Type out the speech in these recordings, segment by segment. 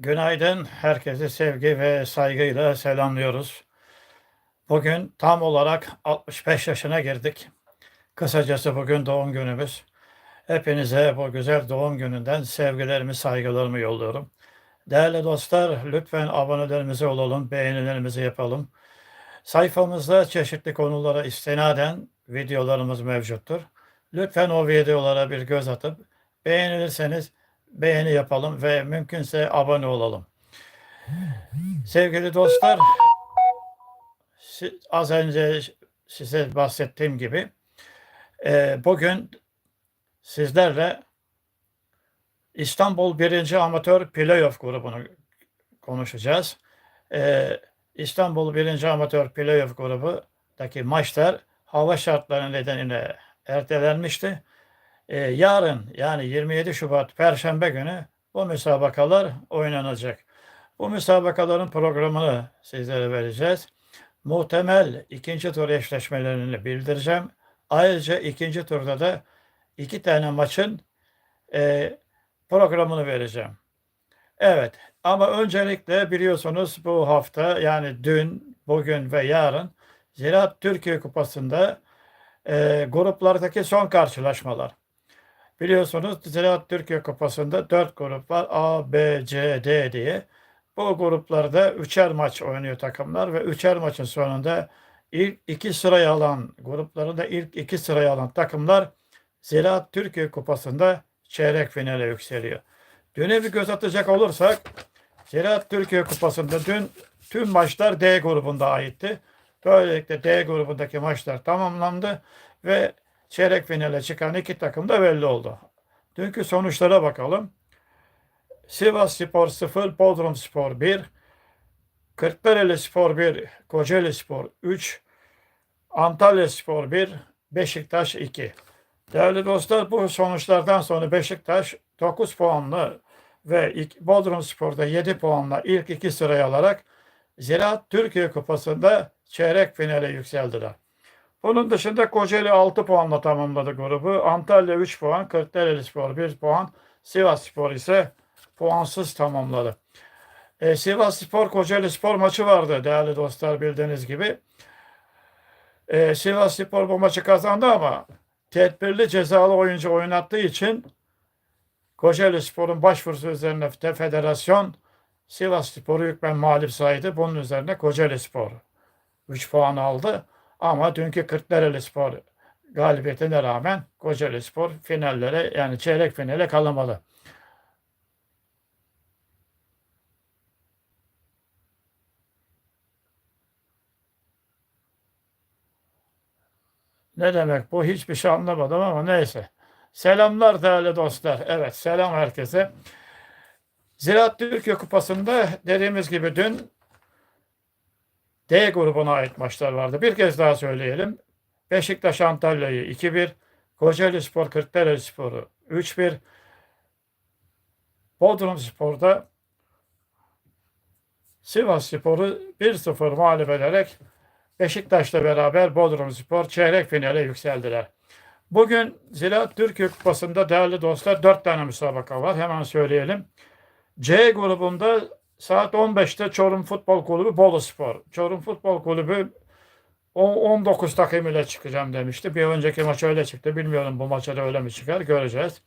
Günaydın. Herkese sevgi ve saygıyla selamlıyoruz. Bugün tam olarak 65 yaşına girdik. Kısacası bugün doğum günümüz. Hepinize bu güzel doğum gününden sevgilerimi, saygılarımı yolluyorum. Değerli dostlar, lütfen abonelerimize olalım, beğenilerimizi yapalım. Sayfamızda çeşitli konulara istinaden videolarımız mevcuttur. Lütfen o videolara bir göz atıp beğenilirseniz beğeni yapalım ve mümkünse abone olalım. Sevgili dostlar, az önce size bahsettiğim gibi e, bugün sizlerle İstanbul 1. Amatör Playoff grubunu konuşacağız. E, İstanbul 1. Amatör Playoff grubundaki maçlar hava şartları nedeniyle ertelenmişti. Ee, yarın yani 27 Şubat Perşembe günü bu müsabakalar oynanacak. Bu müsabakaların programını sizlere vereceğiz. Muhtemel ikinci tur eşleşmelerini bildireceğim. Ayrıca ikinci turda da iki tane maçın e, programını vereceğim. Evet ama öncelikle biliyorsunuz bu hafta yani dün, bugün ve yarın Ziraat Türkiye Kupası'nda e, gruplardaki son karşılaşmalar. Biliyorsunuz Ziraat Türkiye Kupası'nda 4 grup var. A, B, C, D diye. Bu gruplarda üçer maç oynuyor takımlar ve üçer maçın sonunda ilk iki sırayı alan gruplarında ilk iki sırayı alan takımlar Ziraat Türkiye Kupası'nda çeyrek finale yükseliyor. Düne bir göz atacak olursak Ziraat Türkiye Kupası'nda dün tüm maçlar D grubunda aitti. Böylelikle D grubundaki maçlar tamamlandı ve çeyrek finale çıkan iki takım da belli oldu. Dünkü sonuçlara bakalım. Sivas Spor 0, Bodrum Spor 1, Kırklareli Spor 1, Kocaeli Spor 3, Antalya Spor 1, Beşiktaş 2. Değerli dostlar bu sonuçlardan sonra Beşiktaş 9 puanlı ve Bodrum Spor'da 7 puanla ilk iki sırayı alarak Ziraat Türkiye Kupası'nda çeyrek finale yükseldiler. Bunun dışında Kocaeli 6 puanla tamamladı grubu. Antalya 3 puan, Kırklareli Spor 1 puan, Sivas Spor ise puansız tamamladı. E, Sivas Spor Kocaeli Spor maçı vardı değerli dostlar bildiğiniz gibi. E, Sivas Spor bu maçı kazandı ama tedbirli cezalı oyuncu oynattığı için Kocaeli Spor'un başvurusu üzerine de federasyon Sivas Spor'u hükmen mağlup saydı. Bunun üzerine Kocaeli Spor 3 puan aldı. Ama dünkü Kırklareli Spor galibiyetine rağmen Kocaeli Spor finallere yani çeyrek finale kalamadı. Ne demek bu? Hiçbir şey anlamadım ama neyse. Selamlar değerli dostlar. Evet selam herkese. Ziraat Türkiye Kupası'nda dediğimiz gibi dün D grubuna ait maçlar vardı. Bir kez daha söyleyelim. Beşiktaş Antalya'yı 2-1, Kocaeli Spor Kırklareli Spor'u 3-1, Bodrum Spor'da Sivas Spor'u 1-0 mağlup ederek Beşiktaş'la beraber Bodrum Spor çeyrek finale yükseldiler. Bugün Ziraat Türkiye Kupası'nda değerli dostlar 4 tane müsabaka var. Hemen söyleyelim. C grubunda saat 15'te Çorum Futbol Kulübü Bolu Spor. Çorum Futbol Kulübü o- 19 takım ile çıkacağım demişti. Bir önceki maç öyle çıktı. Bilmiyorum bu maça da öyle mi çıkar göreceğiz.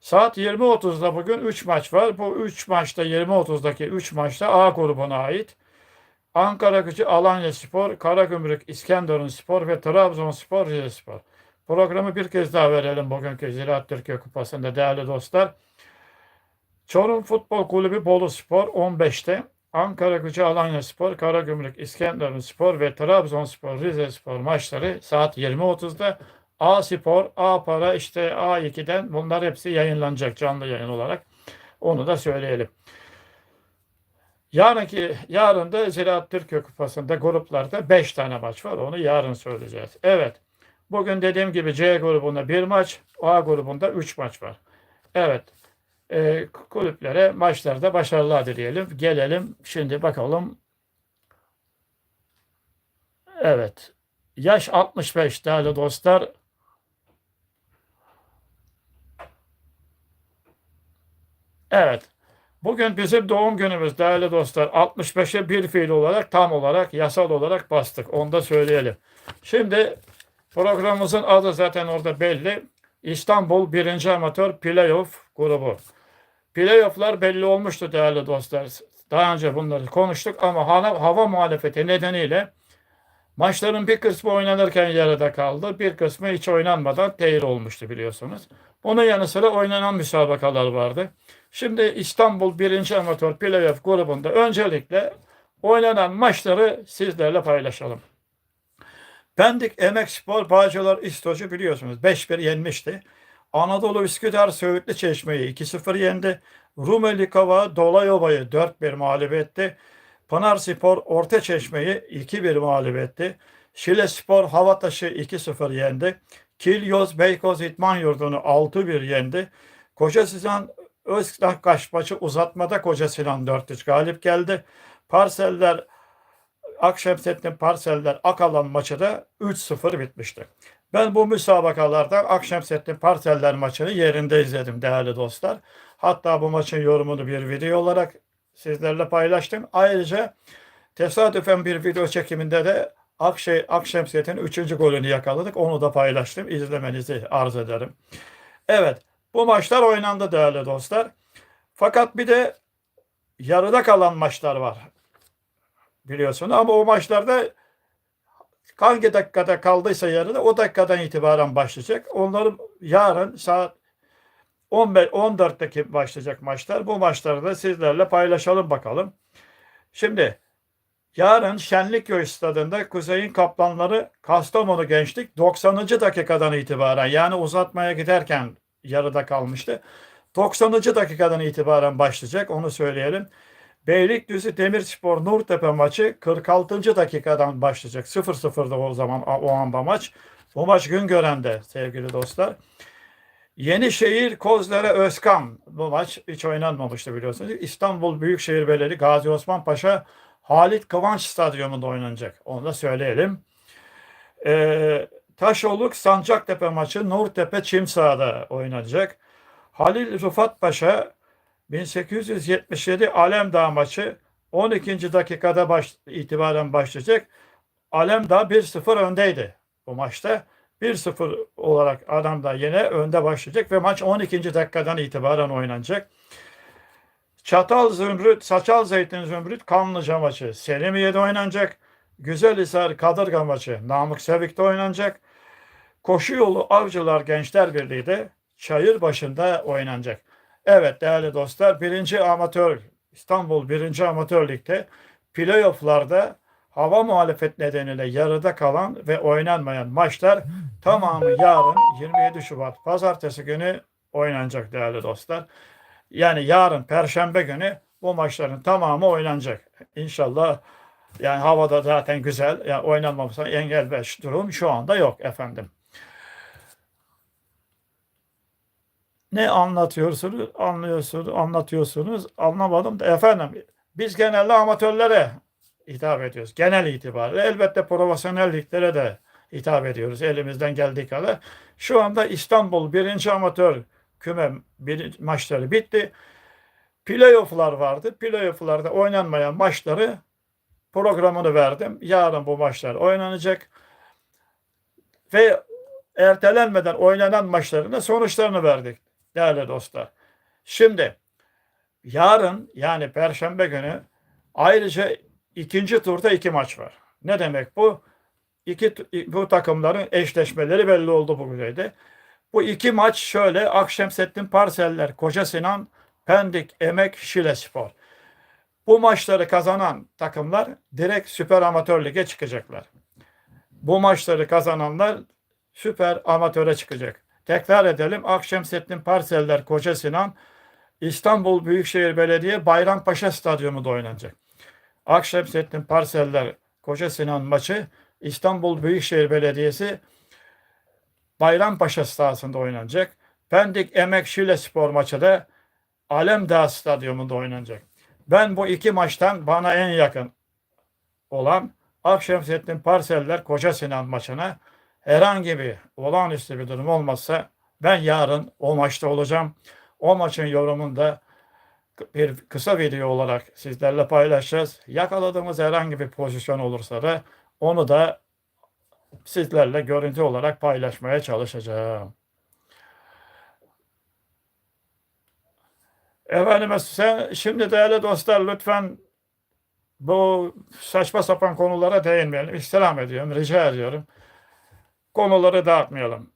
Saat 20.30'da bugün 3 maç var. Bu 3 maçta 20.30'daki 3 maçta A grubuna ait. Ankara Gücü Alanya Spor, Karagümrük İskenderun Spor ve Trabzonspor Rize Spor. Programı bir kez daha verelim bugünkü Ziraat Türkiye Kupası'nda değerli dostlar. Çorum Futbol Kulübü Bolu Spor 15'te, Ankara Gücü Alanya Spor, Karagümrük İskenderun Spor ve Trabzonspor Rize Spor maçları saat 20.30'da A Spor, A Para işte A2'den bunlar hepsi yayınlanacak canlı yayın olarak. Onu da söyleyelim. Yarınki yarın da Ziraat Türkiye Kupası'nda gruplarda 5 tane maç var. Onu yarın söyleyeceğiz. Evet. Bugün dediğim gibi C grubunda bir maç, A grubunda 3 maç var. Evet. E, kulüplere maçlarda başarılar dileyelim. Gelelim şimdi bakalım. Evet. Yaş 65 değerli dostlar. Evet. Bugün bizim doğum günümüz değerli dostlar. 65'e bir fiil olarak tam olarak yasal olarak bastık. Onu da söyleyelim. Şimdi programımızın adı zaten orada belli. İstanbul 1. Amatör Playoff grubu. Playoff'lar belli olmuştu değerli dostlar. Daha önce bunları konuştuk ama hava, hava muhalefeti nedeniyle maçların bir kısmı oynanırken yarıda kaldı. Bir kısmı hiç oynanmadan tehir olmuştu biliyorsunuz. Onun yanı sıra oynanan müsabakalar vardı. Şimdi İstanbul 1. Amatör Playoff grubunda öncelikle oynanan maçları sizlerle paylaşalım. Pendik Emek Spor Bağcılar İstoç'u biliyorsunuz 5-1 yenmişti. Anadolu Üsküdar Söğütlü Çeşme'yi 2-0 yendi. Rumeli Kava Dolayova'yı 4-1 mağlup etti. Pınar Spor Orta Çeşme'yi 2-1 mağlup etti. Şile Spor Havataş'ı 2-0 yendi. Kilyoz Beykoz İtman Yurdu'nu 6-1 yendi. Koca Sinan Özkaş maçı uzatmada Koca Sinan 4-3 galip geldi. Parseller Akşemsettin Parseller Akalan maçı da 3-0 bitmişti. Ben bu müsabakalarda Akşemsettin Parseller maçını yerinde izledim değerli dostlar. Hatta bu maçın yorumunu bir video olarak sizlerle paylaştım. Ayrıca tesadüfen bir video çekiminde de Akşe, Akşemset'in 3. golünü yakaladık. Onu da paylaştım. İzlemenizi arz ederim. Evet bu maçlar oynandı değerli dostlar. Fakat bir de yarıda kalan maçlar var. Biliyorsun ama o maçlarda hangi dakikada kaldıysa yarıda o dakikadan itibaren başlayacak. Onların yarın saat 15 14'teki başlayacak maçlar. Bu maçları da sizlerle paylaşalım bakalım. Şimdi yarın Şenlikköy stadında Kuzey'in Kaplanları Kastamonu Gençlik 90. dakikadan itibaren yani uzatmaya giderken yarıda kalmıştı. 90. dakikadan itibaren başlayacak onu söyleyelim. Beylikdüzü Demirspor Nurtepe maçı 46. dakikadan başlayacak. 0-0'da o zaman o anda maç. Bu maç Güngören'de sevgili dostlar. Yenişehir Kozlere Özkan bu maç hiç oynanmamıştı biliyorsunuz. İstanbul Büyükşehir Belediyesi Gazi Osman Paşa Halit Kıvanç Stadyumunda oynanacak. Onu da söyleyelim. Ee, Taşoluk Sancaktepe maçı Nurtepe Çimsa'da oynanacak. Halil Rıfat Paşa 1877 Alemdağ maçı 12. dakikada baş, itibaren başlayacak. Alemdağ 1-0 öndeydi bu maçta. 1-0 olarak adam da yine önde başlayacak ve maç 12. dakikadan itibaren oynanacak. Çatal Zümrüt, Saçal Zeytin Zümrüt Kanlıca maçı Selimiye'de oynanacak. Güzelhisar Kadırga maçı Namık Sevik'te oynanacak. Koşu yolu Avcılar Gençler Birliği de Çayır başında oynanacak. Evet değerli dostlar birinci amatör İstanbul birinci amatör ligde playofflarda hava muhalefet nedeniyle yarıda kalan ve oynanmayan maçlar tamamı yarın 27 Şubat pazartesi günü oynanacak değerli dostlar. Yani yarın perşembe günü bu maçların tamamı oynanacak. İnşallah yani havada zaten güzel. Yani oynanmaması engel beş durum şu anda yok efendim. Ne anlatıyorsunuz? Anlıyorsunuz, anlatıyorsunuz. Anlamadım da efendim biz genelde amatörlere hitap ediyoruz. Genel itibariyle. Elbette profesyonelliklere de hitap ediyoruz elimizden geldiği kadar. Şu anda İstanbul birinci amatör küme bir maçları bitti. Playoff'lar vardı. Playoff'larda oynanmayan maçları programını verdim. Yarın bu maçlar oynanacak. Ve ertelenmeden oynanan maçların da sonuçlarını verdik değerli dostlar. Şimdi yarın yani perşembe günü ayrıca ikinci turda iki maç var. Ne demek bu? İki, bu takımların eşleşmeleri belli oldu bu düzeyde. Bu iki maç şöyle Akşemsettin Parseller, Koca Sinan, Pendik, Emek, Şile Spor. Bu maçları kazanan takımlar direkt Süper Amatör Lig'e çıkacaklar. Bu maçları kazananlar Süper Amatör'e çıkacak. Tekrar edelim. Akşemsettin Parseller Koca Sinan İstanbul Büyükşehir Belediye Bayrampaşa Stadyumu'da oynanacak. Akşemsettin Parseller Koca Sinan maçı İstanbul Büyükşehir Belediyesi Bayrampaşa sahasında oynanacak. Pendik Emek Şile Spor maçı da Alemdağ Stadyumu'nda oynanacak. Ben bu iki maçtan bana en yakın olan Akşemsettin Parseller Koca Sinan maçına herhangi bir olağanüstü bir durum olmazsa ben yarın o maçta olacağım. O maçın yorumunu da bir kısa video olarak sizlerle paylaşacağız. Yakaladığımız herhangi bir pozisyon olursa da onu da sizlerle görüntü olarak paylaşmaya çalışacağım. Efendime sen şimdi değerli dostlar lütfen bu saçma sapan konulara değinmeyelim. İstirham ediyorum, rica ediyorum. Konuları dağıtmayalım.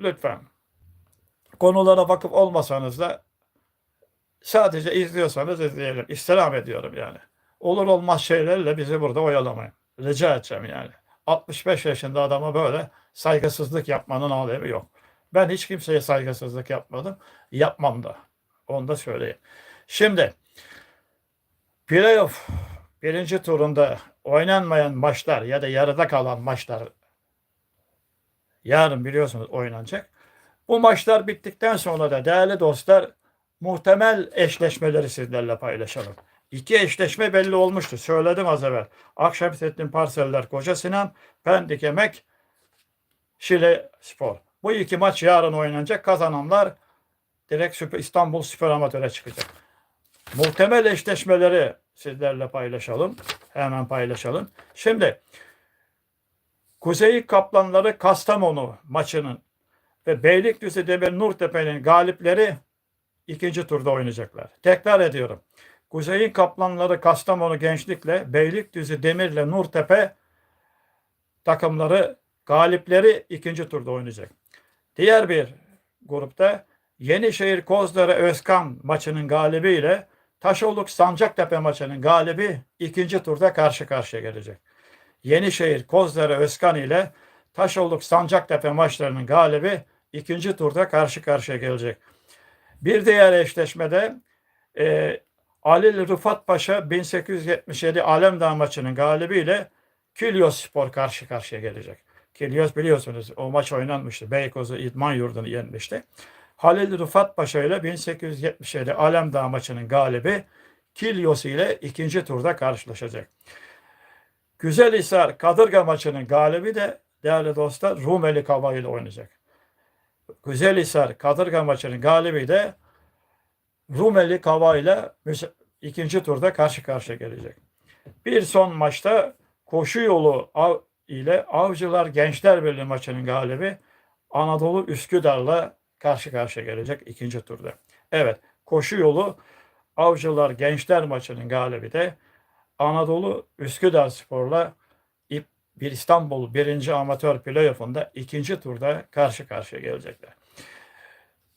Lütfen. Konulara bakıp olmasanız da sadece izliyorsanız izleyelim. İstirham ediyorum yani. Olur olmaz şeylerle bizi burada oyalamayın. Rica edeceğim yani. 65 yaşında adama böyle saygısızlık yapmanın alemi yok. Ben hiç kimseye saygısızlık yapmadım. Yapmam da. Onu da söyleyeyim. Şimdi playoff birinci turunda oynanmayan maçlar ya da yarıda kalan maçlar yarın biliyorsunuz oynanacak. Bu maçlar bittikten sonra da değerli dostlar muhtemel eşleşmeleri sizlerle paylaşalım. İki eşleşme belli olmuştu. Söyledim az evvel. Akşemsettin Parseller Koca Sinan, Pendik Emek, Şile Spor. Bu iki maç yarın oynanacak. Kazananlar direkt Süper, İstanbul Süper Amatör'e çıkacak. Muhtemel eşleşmeleri sizlerle paylaşalım. Hemen paylaşalım. Şimdi Kuzey Kaplanları Kastamonu maçının ve Beylikdüzü Demir Nurtepe'nin galipleri ikinci turda oynayacaklar. Tekrar ediyorum. Kuzey'in Kaplanları Kastamonu Gençlik'le Beylikdüzü Demir'le Nurtepe takımları galipleri ikinci turda oynayacak. Diğer bir grupta Yenişehir Kozdere Özkan maçının galibiyle Taşoluk Sancaktepe maçının galibi ikinci turda karşı karşıya gelecek. Yenişehir Kozdere Özkan ile Taşoluk Sancaktepe maçlarının galibi ikinci turda karşı karşıya gelecek. Bir diğer eşleşmede e, Alil Rıfat Paşa 1877 Alemdağ maçının galibiyle Kilyos Spor karşı karşıya gelecek. Kilyos biliyorsunuz o maç oynanmıştı. Beykoz'u İdman Yurdu'nu yenmişti. Halil Rıfat Paşa ile 1877 Alemdağ maçının galibi Kilyos ile ikinci turda karşılaşacak. Güzelhisar Kadırga maçının galibi de değerli dostlar Rumeli ile oynayacak. Güzelhisar Kadırga maçının galibi de Rumeli Kava ile ikinci turda karşı karşıya gelecek. Bir son maçta koşu yolu Av ile Avcılar Gençler Birliği maçının galibi Anadolu Üsküdar'la karşı karşıya gelecek ikinci turda. Evet koşu yolu Avcılar Gençler maçının galibi de Anadolu Üsküdar Spor'la bir İstanbul birinci amatör playoff'unda ikinci turda karşı karşıya gelecekler.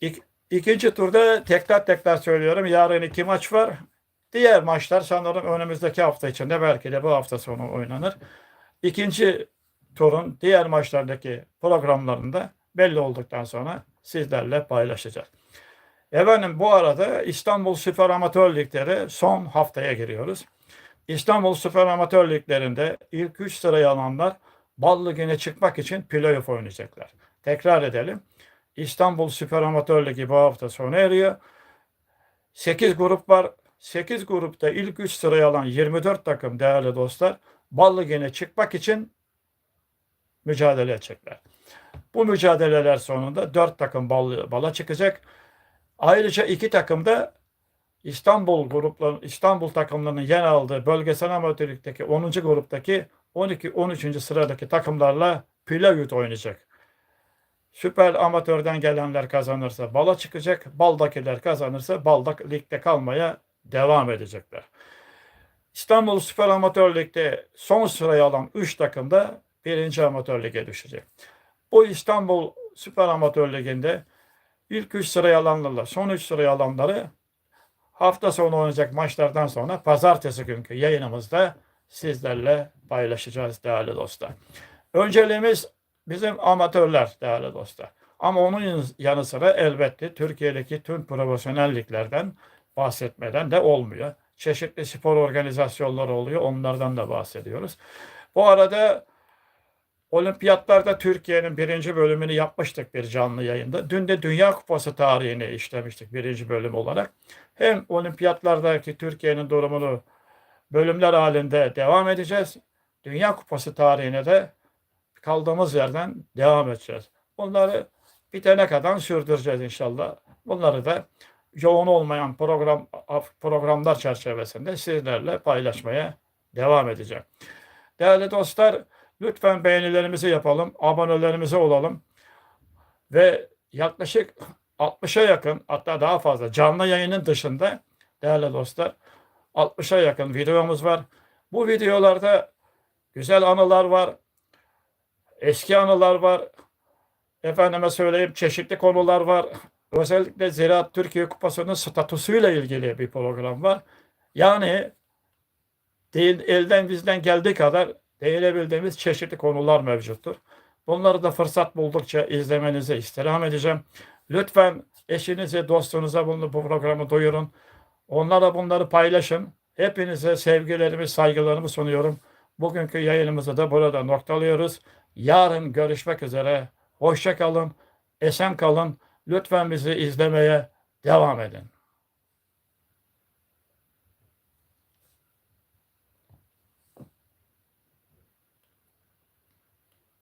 İk, ikinci turda tekrar tekrar söylüyorum yarın iki maç var. Diğer maçlar sanırım önümüzdeki hafta içinde belki de bu hafta sonu oynanır. İkinci turun diğer maçlardaki programlarında belli olduktan sonra sizlerle paylaşacağız. Efendim bu arada İstanbul Süper Amatör Ligleri son haftaya giriyoruz. İstanbul Süper Amatör Liglerinde ilk 3 sırayı alanlar Bal Ligi'ne çıkmak için playoff oynayacaklar. Tekrar edelim. İstanbul Süper Amatör Ligi bu hafta sona eriyor. 8 grup var. 8 grupta ilk 3 sırayı alan 24 takım değerli dostlar Bal Ligi'ne çıkmak için mücadele edecekler. Bu mücadeleler sonunda 4 takım bal, bala çıkacak. Ayrıca iki takım da İstanbul grupları, İstanbul takımlarının yer aldığı bölgesel amatörlükteki 10. gruptaki 12-13. sıradaki takımlarla playout oynayacak. Süper amatörden gelenler kazanırsa bala çıkacak. Baldakiler kazanırsa balda ligde kalmaya devam edecekler. İstanbul Süper Amatör Lig'de son sırayı alan 3 takım da 1. Amatör Lig'e düşecek. Bu İstanbul Süper Amatör Ligi'nde ilk 3 sırayı alanlarla son 3 sırayı alanları hafta sonu oynayacak maçlardan sonra pazartesi günkü yayınımızda sizlerle paylaşacağız değerli dostlar. Önceliğimiz bizim amatörler değerli dostlar. Ama onun yanı sıra elbette Türkiye'deki tüm profesyonelliklerden bahsetmeden de olmuyor. Çeşitli spor organizasyonları oluyor. Onlardan da bahsediyoruz. Bu arada Olimpiyatlarda Türkiye'nin birinci bölümünü yapmıştık bir canlı yayında. Dün de Dünya Kupası tarihini işlemiştik birinci bölüm olarak. Hem olimpiyatlardaki Türkiye'nin durumunu bölümler halinde devam edeceğiz. Dünya Kupası tarihine de kaldığımız yerden devam edeceğiz. Bunları bitene kadar sürdüreceğiz inşallah. Bunları da yoğun olmayan program programlar çerçevesinde sizlerle paylaşmaya devam edeceğim. Değerli dostlar, lütfen beğenilerimizi yapalım, abonelerimize olalım ve yaklaşık 60'a yakın hatta daha fazla canlı yayının dışında değerli dostlar 60'a yakın videomuz var. Bu videolarda güzel anılar var, eski anılar var, efendime söyleyeyim çeşitli konular var. Özellikle Ziraat Türkiye Kupası'nın statüsüyle ilgili bir program var. Yani elden bizden geldiği kadar değinebildiğimiz çeşitli konular mevcuttur. Bunları da fırsat buldukça izlemenizi istirham edeceğim. Lütfen eşinize, dostunuza bunu, bu programı duyurun. Onlara bunları paylaşın. Hepinize sevgilerimi, saygılarımı sunuyorum. Bugünkü yayınımızı da burada noktalıyoruz. Yarın görüşmek üzere. Hoşça kalın, esen kalın. Lütfen bizi izlemeye devam edin.